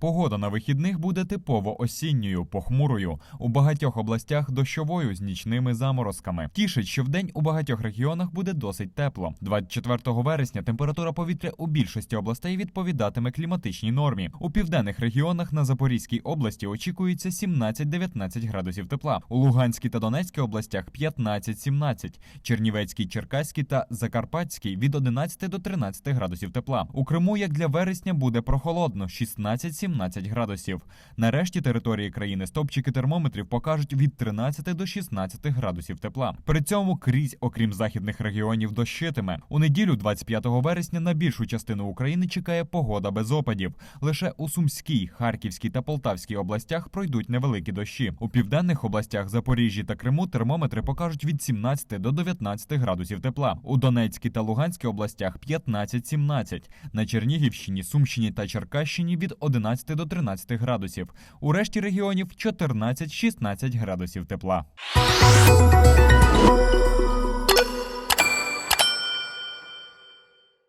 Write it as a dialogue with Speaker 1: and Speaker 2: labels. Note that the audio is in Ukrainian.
Speaker 1: Погода на вихідних буде типово осінньою, похмурою. У багатьох областях дощовою з нічними заморозками. Тішить, що вдень у багатьох регіонах буде досить тепло. 24 вересня температура повітря у більшості областей відповідатиме кліматичній нормі. У південних регіонах на Запорізькій області очікується 17-19 градусів тепла. У Луганській та Донецькій областях 15-17, Чернівецькій, Черкаській та Закарпатській від 11 до 13 градусів тепла. У Криму, як для вересня, буде прохолодно 16-17 градусів. На решті території країни стопчики термометрів покажуть від 13 до 16 градусів тепла. При цьому крізь, окрім західних регіонів, дощитиме. У неділю, 25 вересня, на більшу частину України чекає погода без опадів. Лише у Сумській, Харківській та Полтавській областях пройдуть невеликі дощі. У південних областях Запоріжжі та Криму термометри покажуть від 17 до 19 градусів тепла. У Донецькій та Луганській областях 15-17. На Чернігівщині, Сумщині та Черкащині від 11 до 13 градусів. У решті регіонів 14-16 градусів тепла.